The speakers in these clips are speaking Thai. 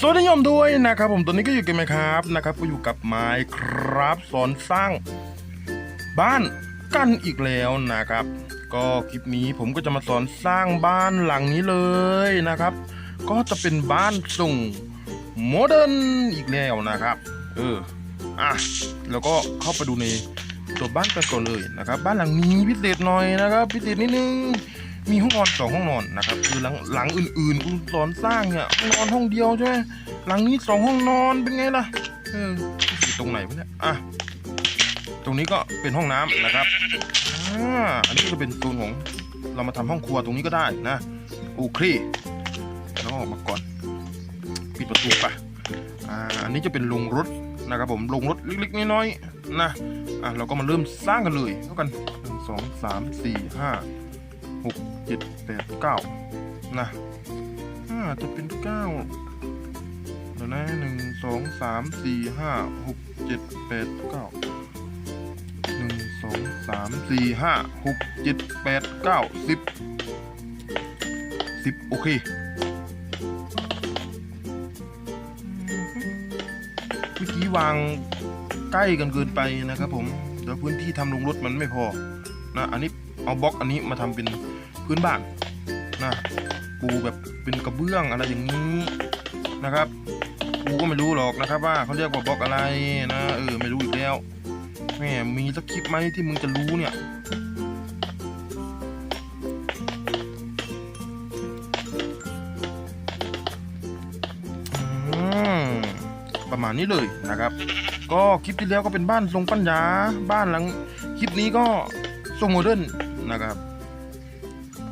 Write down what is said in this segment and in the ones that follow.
สวัสดีโยมด้วยนะครับผมตัวนี้ก็อยู่กันไหมครับนะครับก็อยู่กับไม้ครับสอนสร้าง บ้านกันอีกแล้วนะครับ ก็คลิปนี้ผมก็จะมาสอนสร้างบ้านหลังนี้เลยนะครับ ก็จะเป็นบ้านทรงโมเดิร์นอีกแล้วนะครับ เอออะแล้วก็เข้าไปดูในตัวบ้านกันก่อนเลยนะครับ บ้านหลังนี้พิเศษหน่อยนะครับ พิเศษนิดนึง มีห้องนอนสองห้องนอนนะครับคือหลังหลังอื่นๆคุณสอนสร้างเนี่ยห้องนอนห้องเดียวใช่ไหมหลังนี้สองห้องนอนเป็นไงล่ะเอออยู่ตรงไหนวะเนี่ยอะตรงนี้ก็เป็นห้องน้ำนะครับอ่าอันนี้ก็เป็นโซนของเรามาทำห้องครัวตรงนี้ก็ได้นะโอเคแล้วออกมาก่อนปิดประตูไปอ่าอันนี้จะเป็นโรงรถนะครับผมโรงรถเล็กๆน้อยๆนะอะเราก็มาเริ่มสร้างกันเลยแล้วกันหนึ่งสองสามสี่ห้า หกเจ็ดแปดเก้านะอ่าจะเป็นเก้าเดี๋ยวนะหนึ่งสองสามสี่ห้าหกเจ็ดแปดเก้าหนึ่งสองสามสี่ห้าหกเจ็ดแปดเก้าสิบสิบโอเคเมื่อกี้วางใกล้กันเกินไปนะครับผมเดี๋ยวพื้นที่ทำลงรถมันไม่พอนะ อันนี้เอาบล็อกอันนี้มาทำเป็น พื้นบ้านนะปูแบบเป็นกระเบื้องอะไรอย่างนี้นะครับกูก็ไม่รู้หรอกนะครับ ว่าเขาเรียกว่าบล็อกอะไรนะเออไม่รู้อีกแล้วแม่มีสักคลิปไหมที่มึงจะรู้เนี่ยประมาณนี้เลยนะครับ ก็คลิปที่แล้วก็เป็นบ้านทรงปัญญาบ้านหลัง คลิปนี้ก็ทรงโมเดิร์นนะครับ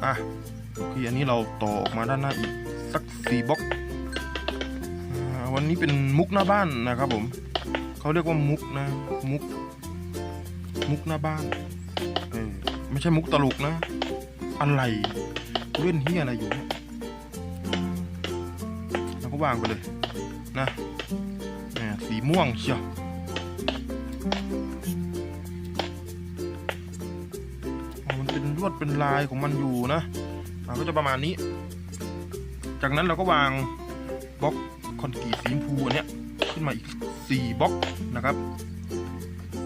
อะโอเคอันนี้เราต่อออกมาด้านหน้าอีกสักสี่บล็อกวันนี้เป็นมุกหน้าบ้านนะครับผมเขาเรียกว่ามุกนะ มุก มุกหน้าบ้านเออไม่ใช่มุกตลกนะ อะไรเล่นเฮียอะไรอยู่เนี่ยเราก็วางไปเลยนะสีม่วงเชียว วดเป็นลายของมันอยู่นะก็จะประมาณนี้ จากนั้นเราก็วางบล็อกคอนกรีตสีชมพูอันเนี้ยขึ้นมาอีกสี่บล็อกนะครับ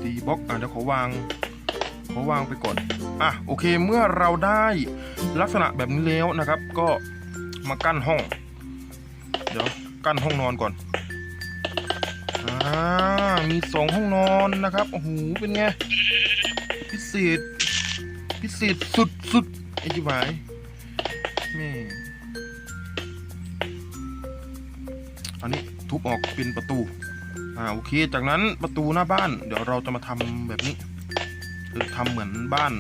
สี่บล็อกอะเดี๋ยวขอวางขอวางไปก่อนอะโอเคเมื่อเราได้ลักษณะแบบนี้แล้วนะครับ ก็มากั้นห้อง เดี๋ยวกั้นห้องนอนก่อนอ่ามีสองห้องนอนนะครับโอ้โหเป็นไงพิเศษ พิเศษสุดสุดไอ้จิ๋วายแม่อันนี้ทุบออกเป็นประตู อ่าโอเค จากนั้นประตูหน้าบ้าน เดี๋ยวเราจะมาทำแบบนี้คือทำเหมือนบ้าน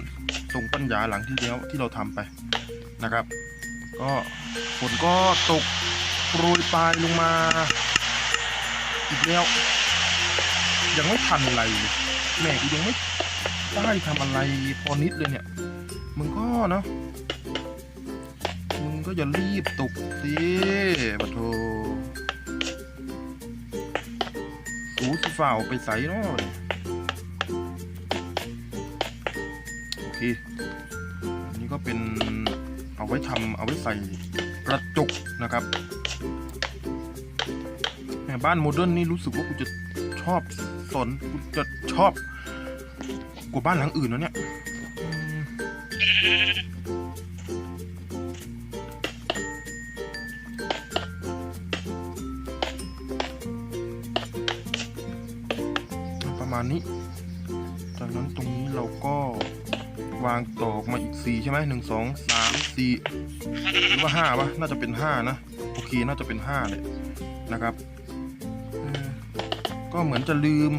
ทรงปัญญาหลังที่แล้วที่เราทำไปนะครับ ก็ฝนก็ตกโปรยปลายลงมา อีกแล้ว ยังไม่ทันอะไรเลยแม่กูยังไม่ ได้ทำอะไรพอนิดเลยเนี่ย มึงก็เนาะ มึงก็อย่ารีบตกสิปะโทสูสิฝ่าไปใส่เนาะโอเค อันนี้ก็เป็นเอาไว้ทำเอาไว้ใส่กระจกนะครับบ้านโมเดิร์นนี่รู้สึกว่ากูจะชอบสนกูจะชอบ กว่าบ้านหลังอื่นนะเนี่ยประมาณนี้ จากนั้นตรงนี้เราก็วางตอกมาอีกสี่ใช่ไหมหนึ่งสองสามสี่หรือว่าห้าวะน่าจะเป็นห้านะ โอเคน่าจะเป็นห้าเลยนะครับก็เหมือนจะลืม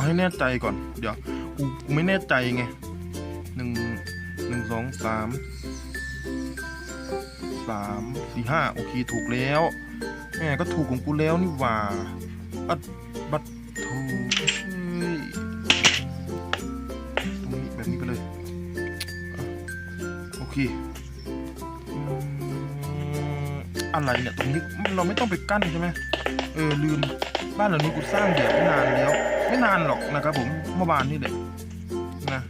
เอาให้แน่ใจก่อน เดี๋ยวกูไม่แน่ใจไงหนึ่งหนึ่งสองสามสามสี่ห้าโอเคถูกแล้วแหมก็ถูกของกูแล้วนี่หว่าอัดบัตถูกเฮ้ยตรงนี้แบบนี้ไปเลยอโอเคอืมอะไรเนี่ยตรงนี้เราไม่ต้องไปกั้นใช่ไหมเออลืมบ้านหลังนี้กูสร้างเดี๋ยวไม่นานแล้ว ไม่นานหรอกนะครับผมเมื่อวานนี่แหละนะ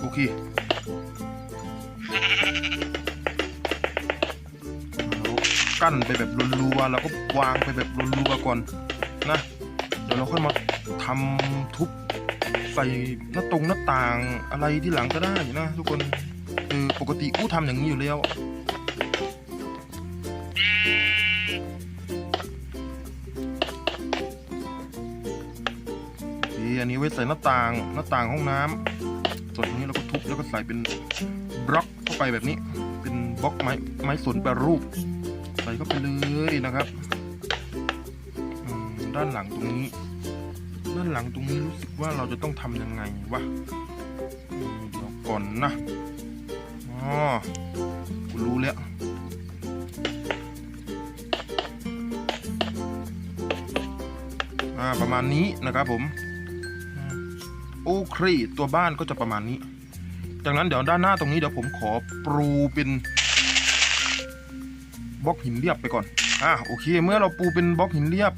โอเคกั้นไปแบบรัวๆแล้วก็วางไปแบบรัวๆก่อนนะ เดี๋ยวเราค่อยมาทำทุบใส่หน้าตรงหน้าต่างอะไรที่หลังก็ได้นะทุกคน คือปกติอู้ทำอย่างนี้อยู่แล้ว อันนี้ไว้ใส่หน้าต่างหน้าต่างห้องน้ำส่วนนี้เราก็ทุบแล้วก็ใส่เป็นบล็อกเข้าไปแบบนี้ เป็นบล็อกไม้ไม้สนแปรรูป ใส่เข้าไปเลยนะครับด้านหลังตรงนี้ ด้านหลังตรงนี้รู้สึกว่าเราจะต้องทำยังไงวะเดี๋ยวก่อนนะ อ๋อกูรู้แล้วอ่าประมาณนี้นะครับผมโอเคตัวบ้านก็จะประมาณนี้ จากนั้นเดี๋ยวด้านหน้าตรงนี้เดี๋ยวผมขอปรูเป็นบล็อกหินเรียบไปก่อนอ่าโอเค เมื่อเราปูเป็นบล็อกหินเรียบ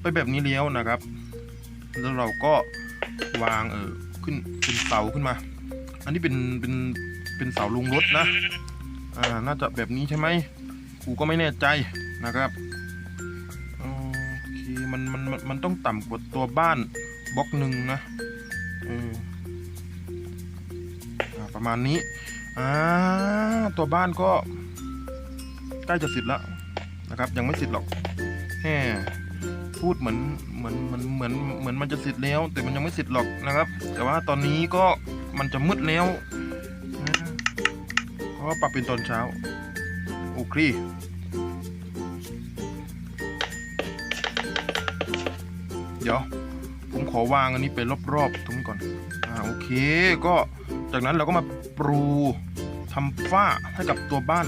ไปแบบนี้แล้วนะครับ แล้วเราก็วางเออขึ้นเป็นเสาขึ้นมา อันนี้เป็นเป็น เป็นเสาลงรถนะ อ่า น่าจะแบบนี้ใช่ไหมกูก็ไม่แน่ใจนะครับโอเคมันมันมันมันต้องต่ำกว่าตัวบ้านบล็อกหนึ่งนะเอออ่าประมาณนี้ อ่า ตัวบ้านก็ใกล้จะเสร็จแล้วนะครับ ยังไม่เสร็จหรอกแหมพูดเหมือนเหมือนเหมือนเหมือนเหมือนมันจะเสร็จแล้ว แต่มันยังไม่เสร็จหรอกนะครับ แต่ว่าตอนนี้ก็มันจะมืดแล้ว เพราะปรับเป็นตอนเช้า โอเคเดี๋ยว ผมขอวางอันนี้ไปรอบๆตรงนี้ก่อน อ่าโอเค ก็จากนั้นเราก็มาปรูทำฝ้าให้กับตัวบ้าน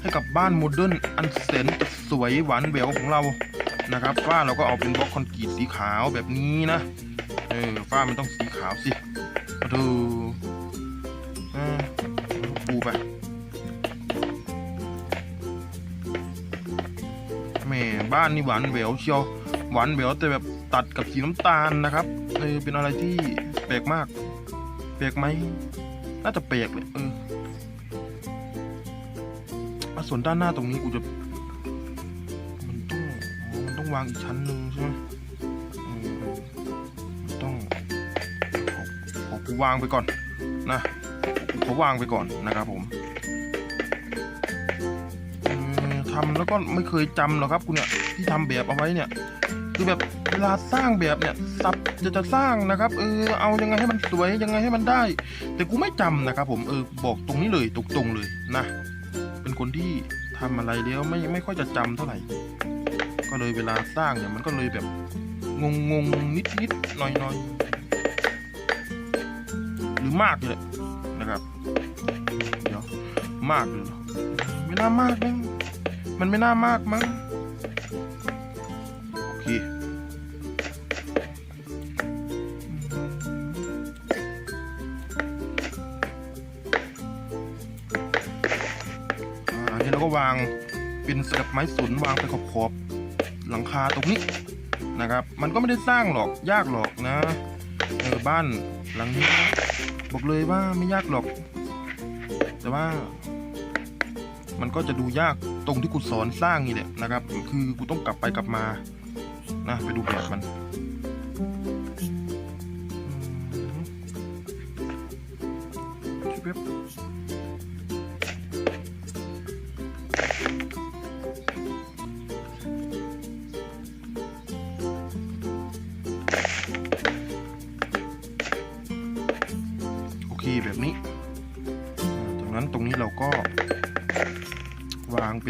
ให้กับบ้านโมเดิร์นอันแสนสวยหวานแหววของเรานะครับฝ้าเราก็เอาเป็นบล็อกคอนกรีตสีขาวแบบนี้นะเออฝ้ามันต้องสีขาวสิมาดู ไปแหม่บ้านนี่หวานแหววเชียวหวานแหววแต่แบบตัดกับสีน้ำตาลนะครับเออเป็นอะไรที่แปลกมาก แปลกไหมน่าจะแปลกเลยเออส่วนด้านหน้าตรงนี้กูจะมันต้องมันต้องวางอีกชั้นหนึ่งใช่ไหมต้องขอขอกูวางไปก่อนนะ กูขอวางไปก่อนนะครับผมทำแล้วก็ไม่เคยจำหรอกครับคุณเนี่ยที่ทำแบบเอาไว้เนี่ย คือแบบเวลาสร้างแบบเนี่ยสับจะจะสร้างนะครับเออเอายังไงให้มันสวยยังไงให้มันได้ แต่กูไม่จำนะครับ ผมเออบอกตรงนี้เลยตรงๆเลยนะเป็นคนที่ทำอะไรแล้วไม่ไม่ค่อยจะจำเท่าไหร่ ก็เลยเวลาสร้างเนี่ยมันก็เลยแบบงงงนิดนิดหน่อยหน่อยหรือมากเลย มากเลยเหรอไม่น่ามากมั้งมันไม่น่ามากมั้งโอเคอ่าอันนี้เราก็วางเป็นสลับไม้สนวางไปขอบขอบๆหลังคาตรงนี้นะครับ มันก็ไม่ได้สร้างหรอกยากหรอกนะเออบ้านหลังนี้บอกเลยว่าไม่ยากหรอก แต่ว่า มันก็จะดูยากตรงที่กูสอนสร้างนี่แหละนะครับ คือกูต้องกลับไปกลับมานะไปดูแบบมันชิบ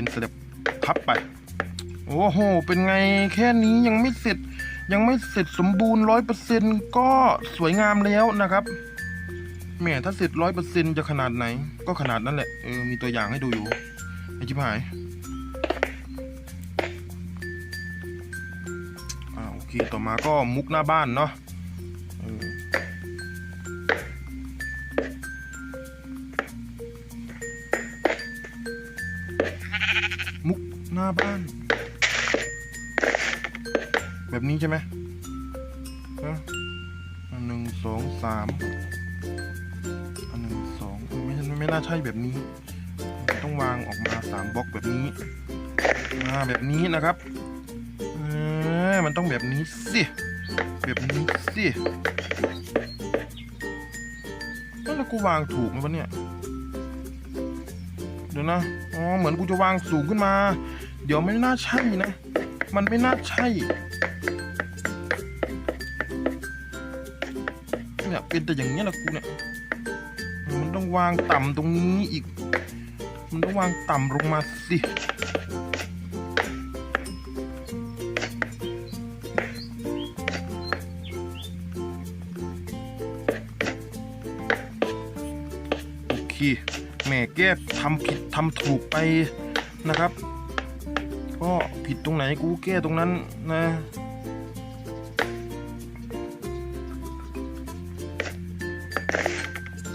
เป็นสเต็ปพับไป โอ้โห เป็นไงแค่นี้ยังไม่เสร็จ ยังไม่เสร็จสมบูรณ์ร้อยเปอร์เซ็นก็สวยงามแล้วนะครับแหม่ถ้าเสร็จร้อยเปอร์เซ็นจะขนาดไหน ก็ขนาดนั้นแหละเออมีตัวอย่างให้ดูอยู่ไอชิบหายอ่าโอเคต่อมาก็มุกหน้าบ้านเนาะ บ้าน แบบนี้ใช่ไหมฮะหนึ่งสองสามอันหนึ่งสองไม่ใช่ไม่น่าใช่แบบนี้ ต้องวางออกมาสามบล็อกแบบนี้มาแบบนี้นะครับเออมันต้องแบบนี้สิแบบนี้สิแล้วกูวางถูกไหมวะเนี่ยเดี๋ยวนะ อ๋อ เหมือนกูจะวางสูงขึ้นมา ดี๋ยวไม่น่าใช่นะ มันไม่น่าใช่เนี่ยเป็นแต่อย่างนี้ยแหละกูเนี่ย มันต้องวางต่ำตรงนี้อีก มันต้องวางต่ำลงมาสิโอเคแม่แก้ทำผิดทำถูกไปนะครับ ผิดตรงไหนกูแก้ตรงนั้นนะ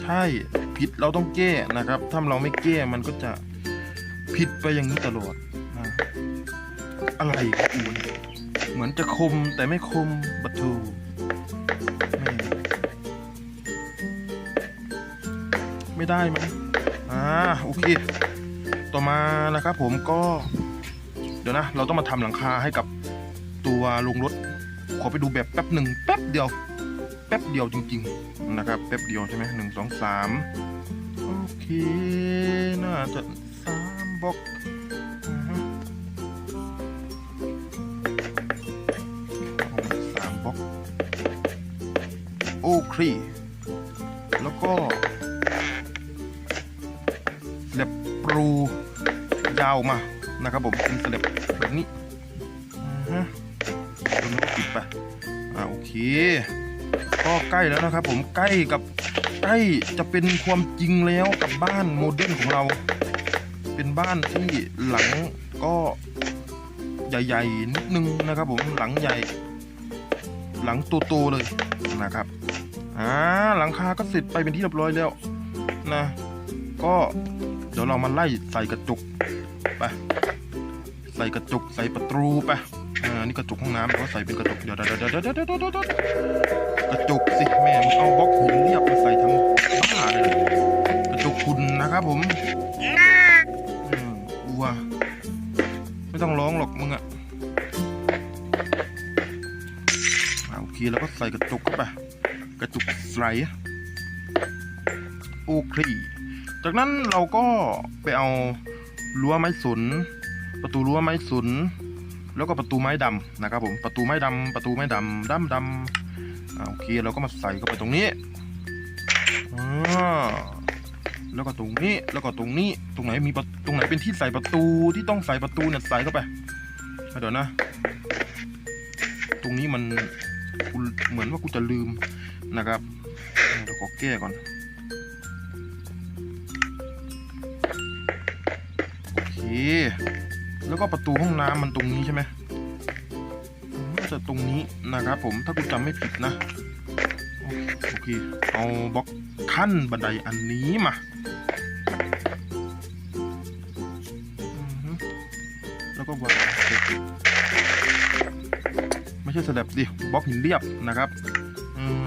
ใช่ผิดเราต้องแก้นะครับ ถ้าเราไม่แก้มันก็จะผิดไปอย่างนี้ตลอดนะอะไรองกูเหมือนจะคมแต่ไม่คมบัตทูไม่ได้มั้งอ่าโอเค ต่อมานะครับผมก็ ดี๋ยวนะ เราต้องมาทำหลังคาให้กับตัวลงรถ ขอไปดูแบบแป๊บหนึ่งแป๊บเดียว แป๊บเดียวจริง ๆ นะครับ แป๊บเดียวใช่ไหมหนึ่งสองสามโอเคน่าจะสามบล็อกสามบล็อกโอเคแล้วก็สลับปรูยาวมา นะครับผมเป็นสลับแบบนี้ฮึตรงนี้ก็ปิดไปอ่าโอเค ก็ใกล้แล้วนะครับผมใกล้กับใกล้จะเป็นความจริงแล้วกับบ้านโมเดิร์นของเรา เป็นบ้านที่หลังก็ใหญ่ๆนิดนึงนะครับผมหลังใหญ่ หลังโตๆเลยนะครับอ่าหลังคาก็เสร็จไปเป็นที่เรียบร้อยแล้วนะ ก็เดี๋ยวเรามาไล่ใส่กระจก ใส่กระจกใส่ประตูไปอ่านี่กระจกห้องน้ำเราก็ใส่เป็นกระจกเดี๋ยวเดี๋ยวเดี๋ยวเดี๋ยวเดี๋ยวเดี๋ยวเดี๋ยวกระจกสิแม่มึงเอาบล็อกหินเรียบมาใส่ทั้งบ้าเลยกระจกคุณนะครับผมอืมกลัวไม่ต้องร้องหรอกมึงอะอ่าโอเคแล้วก็ใส่กระจกเข้าไปกระจกใสโอเคจากนั้นเราก็ไปเอารั้วไม้สน ประตูรั้วไม้สุน แล้วก็ประตูไม้ดำนะครับผมประตูไม้ดำประตูไม้ดำดำดำอ่าโอเคเราก็มาใส่เข้าไปตรงนี้อ่แล้วก็ตรงนี้แล้วก็ตรงนี้ตรงไหนมีประตรงไหนเป็นที่ใส่ประตูที่ต้องใส่ประตูเนี่ยใส่เข้าไปเดี๋ยวนะ ตรงนี้มันกูเหมือนว่ากูจะลืมนะครับเดี๋ยวขอแก้ก่อนโอเค แล้วก็ประตูห้องน้ำมันตรงนี้ใช่ไหมจะตรงนี้นะครับผมถ้ากูจำไม่ผิดนะ โอเค เอาบล็อกขั้นบันไดอันนี้มาแล้วก็วางไม่ใช่สลับดิบล็อกหินเรียบนะครับ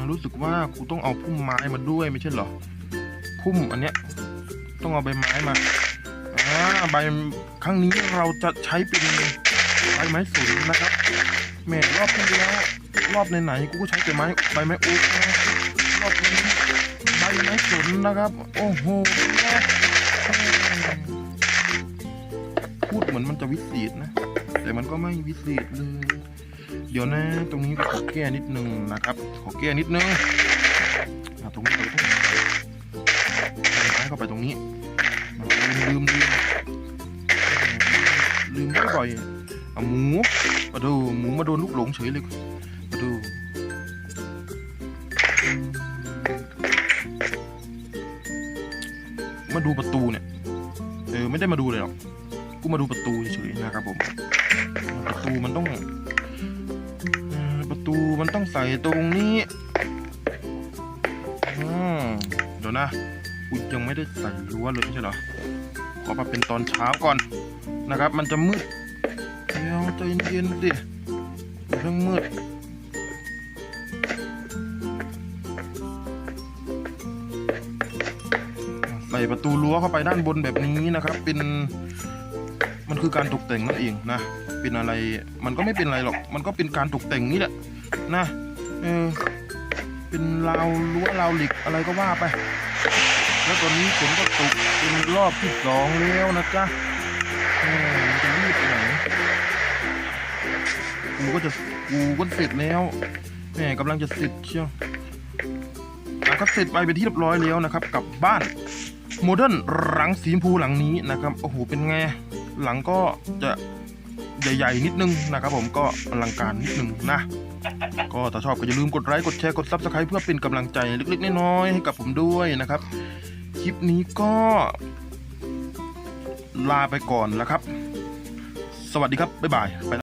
รู้สึกว่ากูต้องเอาพุ่มไม้มาด้วยไม่ใช่เหรอพุ่มอันเนี้ยต้องเอาใบไม้มา ใบครั้งนี้เราจะใช้เป็นใบไม้สนนะครับแหม่รอบที่แล้วรอบไหนๆกูก็ใช้แต่ไม้ใบไม้อ๊กนะรอบนี้ใบไม้สนนะครับ โอ้โหพูดเหมือนมันจะวิเศษนะ แต่มันก็ไม่วิเศษเลย เดี๋ยวนะ ตรงนี้ขอแก้นิดนึงนะครับ ขอแก้นิดนึงอะตรงนี้เราต้องใส่ไม้เข้าไปตรงนี้ ลืมลืมลืมลืมบ่อยเอาหมูมาดูหมูมาโดนลูกหลงเฉยเลยมาดูมาดูประตูเนี่ยเออไม่ได้มาดูเลยหรอกกูมาดูประตูเฉยๆนะครับผม ประตูมันต้องประตูมันต้องใส่ตรงนี้อืมเดี๋ยวนะ กูยังไม่ได้ใส่รั้วเลยใช่เหรอ ขอมาเป็นตอนเช้าก่อนนะครับ มันจะมืดเดี๋ยวใจเย็นๆสิเรื่องมืดใส่ประตูรั้วเข้าไปด้านบนแบบนี้นะครับ เป็นมันคือการตกแต่งนั่นเองนะ เป็นอะไรมันก็ไม่เป็นอะไรหรอก มันก็เป็นการตกแต่งนี่แหละนะเออเป็นราวรั้วราวเหล็กอะไรก็ว่าไป แล้วตอนนี้ฝนก็ตกเป็นรอบที่สองแล้วนะจ๊ะเออมันจะรีบไปไหนกูก็จะกูก็เสร็จแล้วแหมกำลังจะเสร็จเชียวก็เสร็จไปเป็นที่เรียบร้อยแล้วนะครับ กับบ้านโมเดิร์นหลังสีชมพูหลังนี้นะครับโอ้โหเป็นไงหลังก็จะใหญ่ๆนิดนึงนะครับผมก็อลังการนิดนึงนะก็ถ้าชอบก็อย่าลืมกดไลค์กดแชร์กดซับสไคร b ์เพื่อเป็นกำลังใจเล็กๆน้อยๆให้กับผมด้วยนะครับ ลิปนี้ก็ลาไปก่อนแล้วครับ สวัสดีครับ บ๊ายบายไป